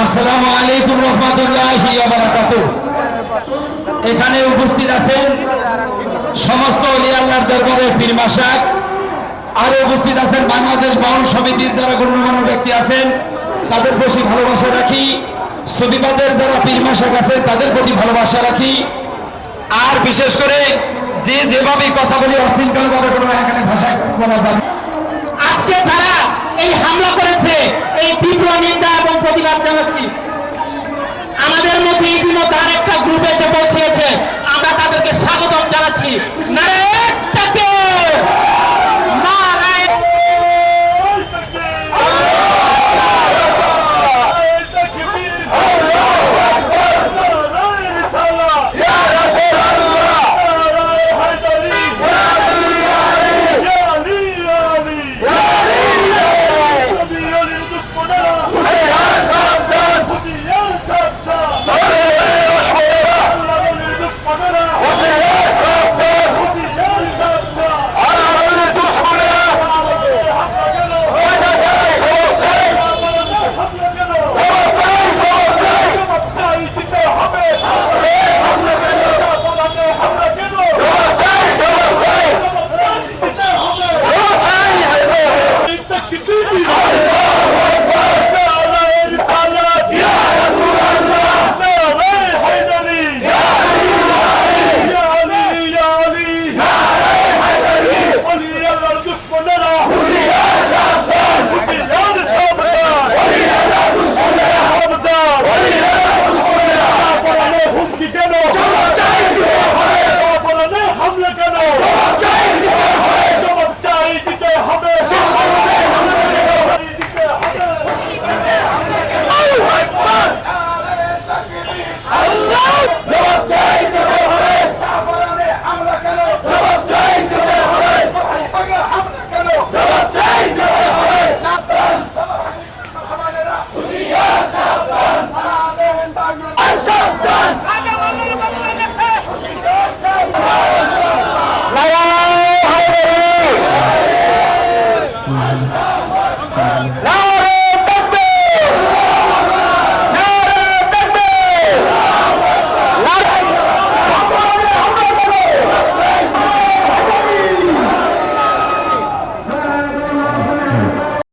আসসালামু আলাইকুম রহমতুল্লাহি এখানে উপস্থিত আছেন সমস্ত অলি আল্লাহর দরবারের পীর মাসাক আরও উপস্থিত আছেন বাংলাদেশ বাউল সমিতির যারা গণ্যমান্য ব্যক্তি আছেন তাদের প্রতি ভালোবাসা রাখি। সুবিবাদের যারা পীর মাসাক আছেন তাদের প্রতি ভালোবাসা রাখি। আর বিশেষ করে যে যেভাবে কথা বলি, অশৃঙ্খলভাবে কোনো এখানে ভাষা বলা যাবে আজকে যারা এই হামলা করেছে, এই তীব্র নিন্দা এবং প্রতিবাদ জানাচ্ছি, আমাদের মধ্যে ইতিমধ্যে আরেকটা গ্রুপ এসে পৌঁছেছে। আমরা তাদেরকে স্বাগতম জানাচ্ছি। নারায়ণ! Bitte, bitte, ¡Lao!